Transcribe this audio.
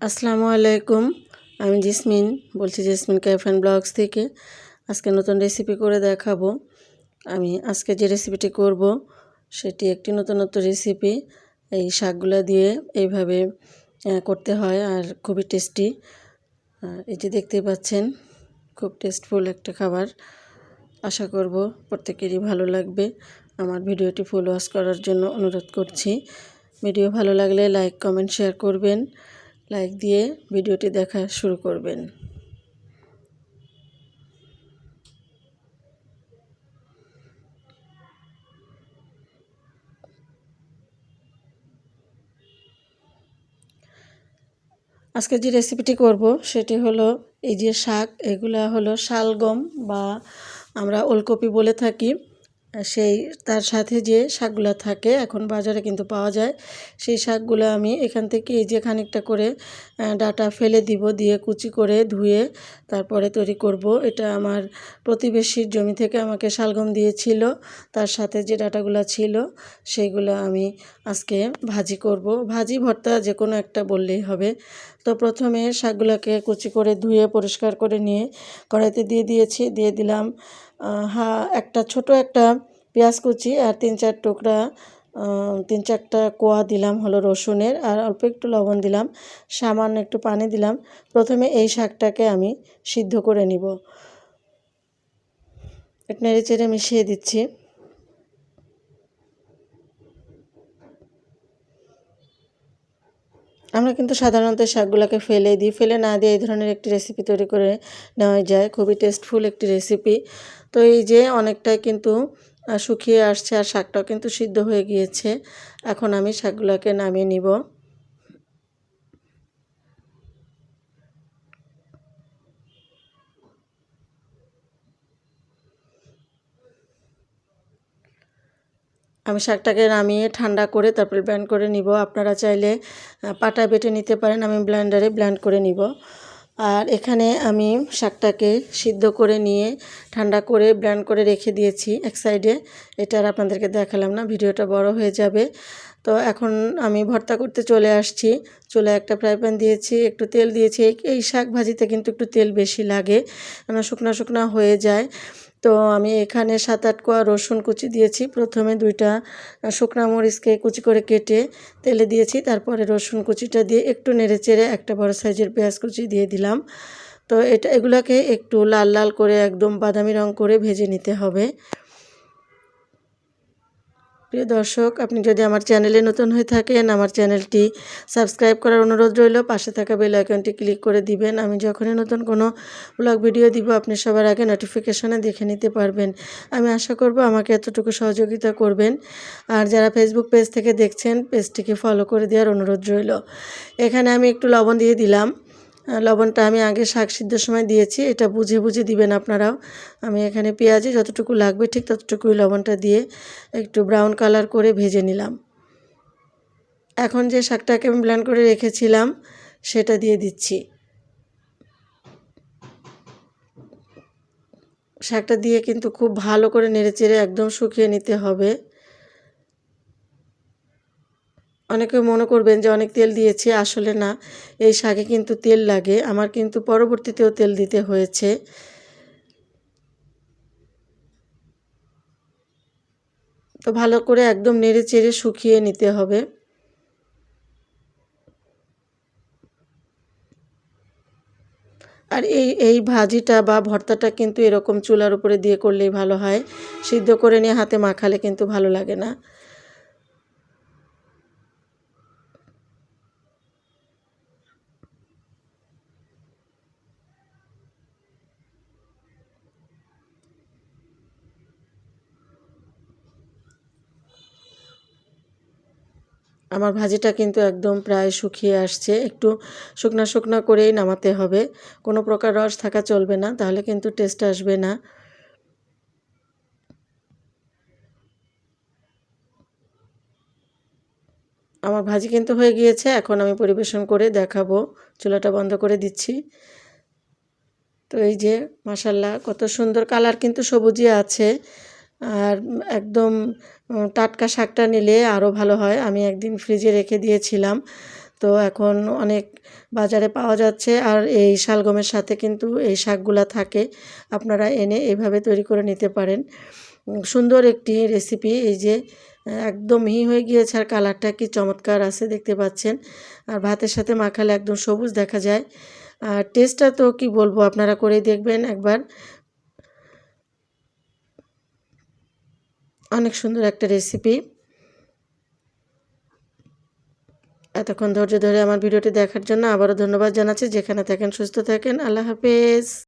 আসসালামু আলাইকুম, আমি জিসমিন, বলছি জেসমিন ক্যাফ অ্যান্ড ব্লগস থেকে। আজকে নতুন রেসিপি করে দেখাবো। আমি আজকে যে রেসিপিটি করব, সেটি একটি নতুনত্ব রেসিপি এই শাকগুলো দিয়ে এইভাবে করতে হয় আর খুবই টেস্টি এই যে দেখতেই পাচ্ছেন, খুব টেস্টফুল একটা খাবার। আশা করব প্রত্যেকেরই ভালো লাগবে। আমার ভিডিওটি ফুল ওয়াশ করার জন্য অনুরোধ করছি। ভিডিও ভালো লাগলে লাইক কমেন্ট শেয়ার করবেন। লাইক দিয়ে ভিডিওটি দেখা শুরু করবেন। আজকে যে রেসিপিটি করব, সেটি হলো এই যে শাক, এগুলা হলো শালগম বা আমরা ওলকপি বলে থাকি। সেই তার সাথে যে শাকগুলো থাকে, এখন বাজারে কিন্তু পাওয়া যায়, সেই শাকগুলো আমি এখান থেকে এই যে খানিকটা করে ডাটা ফেলে দিব, দিয়ে কুচি করে ধুয়ে তারপরে তৈরি করব। এটা আমার প্রতিবেশীর জমি থেকে আমাকে শালগম দিয়েছিল, তার সাথে যে ডাটাগুলো ছিল, সেইগুলো আমি আজকে ভাজি করব। ভাজি, ভর্তা যে কোনো একটা বললেই হবে। তো প্রথমে শাকগুলোকে কুচি করে ধুয়ে, পরিষ্কার করে নিয়ে কড়াইতে দিয়ে দিয়েছি, দিয়ে দিলাম হা, একটা ছোট একটা পেঁয়াজ কুচি আর তিন চার টুকরা তিন চারটা কোয়া দিলাম হলো রসুনের আর অল্প একটু লবণ দিলাম, সামান্য একটু পানি দিলাম। প্রথমে এই শাকটাকে আমি সিদ্ধ করে নিব। নেড়ে চেড়ে মিশিয়ে দিচ্ছি। আমরা কিন্তু সাধারণত শাকগুলোকে ফেলে দিই। ফেলে না দিয়ে এই ধরনের একটি রেসিপি তৈরি করে নেওয়া যায়। খুবই টেস্টফুল একটি রেসিপি তো এই যে অনেকটাই কিন্তু শুকিয়ে আসছে আর শাকটাও কিন্তু সিদ্ধ হয়ে গিয়েছে। এখন আমি শাকগুলোকে নামিয়ে নিব। আমি শাকটাকে নামিয়ে ঠান্ডা করে তারপরে ব্লেন্ড করে নিব। আপনারা চাইলে পাটা বেটে নিতে পারেন, আমি ব্লেন্ডারে ব্লেন্ড করে নিব। আর এখানে আমি শাকটাকে সিদ্ধ করে নিয়ে ঠান্ডা করে ব্লেন্ড করে রেখে দিয়েছি এক সাইডে এটা আর আপনাদেরকে দেখালাম না, ভিডিওটা বড় হয়ে যাবে। তো এখন আমি ভর্তা করতে চলে আসছি। চলে একটা ফ্রাই প্যান দিয়েছি, একটু তেল দিয়েছি। এই শাক ভাজিতে কিন্তু একটু তেল বেশি লাগে কেন শুকনা শুকনা হয়ে যায়। তো আমি এখানে সাত আট কোয়া রসুন কুচি দিয়েছি। প্রথমে দুইটা শুকনা মরিচকে কুচি করে কেটে তেলে দিয়েছি। তারপরে রসুন কুচিটা দিয়ে একটু নেড়ে চেড়ে একটা বড় সাইজের পেঁয়াজ কুচি দিয়ে দিলাম। তো এটা, এগুলাকে একটু লাল লাল করে একদম বাদামি রং করে ভেজে নিতে হবে। প্রিয় দর্শক, আপনি যদি আমার চ্যানেলে নতুন হয়ে থাকেন, আমার চ্যানেলটি সাবস্ক্রাইব করার অনুরোধ রইল। পাশে থাকা বেল আইকনটি ক্লিক করে দিবেন। আমি যখনই নতুন কোনো ব্লগ ভিডিও দিব, আপনি সবার আগে নোটিফিকেশানে দেখে নিতে পারবেন। আমি আশা করব আমাকে এতটুকু সহযোগিতা করবেন। আর যারা ফেসবুক পেজ থেকে দেখছেন পেজটিকে ফলো করে দেওয়ার অনুরোধ রইল। এখানে আমি একটু লবণ দিয়ে দিলাম। লবণটা আমি আগে শাক সিদ্ধর সময় দিয়েছি, এটা বুঝে বুঝে দিবেন আপনারাও। আমি এখানে পেঁয়াজে যতটুকু লাগবে ঠিক ততটুকুই লবণটা দিয়ে একটু ব্রাউন কালার করে ভেজে নিলাম। এখন যে শাকটাকে আমি ব্ল্যান্ড করে রেখেছিলাম, সেটা দিয়ে দিচ্ছি। শাকটা দিয়ে কিন্তু খুব ভালো করে নেড়ে চেড়ে একদম শুকিয়ে নিতে হবে। অনেকে মনে করবেন যে অনেক তেল দিয়েছি, আসলে না। এই শাকে কিন্তু তেল লাগে। আমার কিন্তু পরবর্তীতেও তেল দিতে হয়েছে। তো ভালো করে একদম নেড়ে চেড়ে শুকিয়ে নিতে হবে। আর এই এই ভাজিটা বা ভর্তাটা কিন্তু এরকম চুলার উপরে দিয়ে করলেই ভালো হয়। সিদ্ধ করে নিয়ে হাতে মাখালে কিন্তু ভালো লাগে না। আমার ভাজিটা কিন্তু একদম প্রায় শুকিয়ে আসছে। একটু শুকনা শুকনা করেই নামাতে হবে। কোনো প্রকার রস থাকা চলবে না, তাহলে কিন্তু টেস্ট আসবে না। আমার ভাজি কিন্তু হয়ে গিয়েছে, এখন আমি পরিবেশন করে দেখাবো। চুলাটা বন্ধ করে দিচ্ছি। তো এই যে মাসাল্লাহ কত সুন্দর কালার কিন্তু সবুজই আছে। আর একদম টাটকা শাকটা নিলে আরও ভালো হয়। আমি একদিন ফ্রিজে রেখে দিয়েছিলাম। তো এখন অনেক বাজারে পাওয়া যাচ্ছে। আর এই শালগমের সাথে কিন্তু এই শাকগুলা থাকে। আপনারা এনে এইভাবে তৈরি করে নিতে পারেন। সুন্দর একটি রেসিপি। এই যে, একদম মিহি হয়ে গিয়েছে আর কালারটা কি চমৎকার আছে দেখতে পাচ্ছেন। আর ভাতের সাথে মাখালে একদম সবুজ দেখা যায়। আর টেস্টটা তো কি বলব, আপনারা করেই দেখবেন একবার। অনেক সুন্দর একটা রেসিপি এতক্ষণ ধৈর্য ধরে আমার ভিডিওটি দেখার জন্য আবারও ধন্যবাদ জানাচ্ছি। যেখানে থাকেন, সুস্থ থাকেন। আল্লাহ হাফেজ।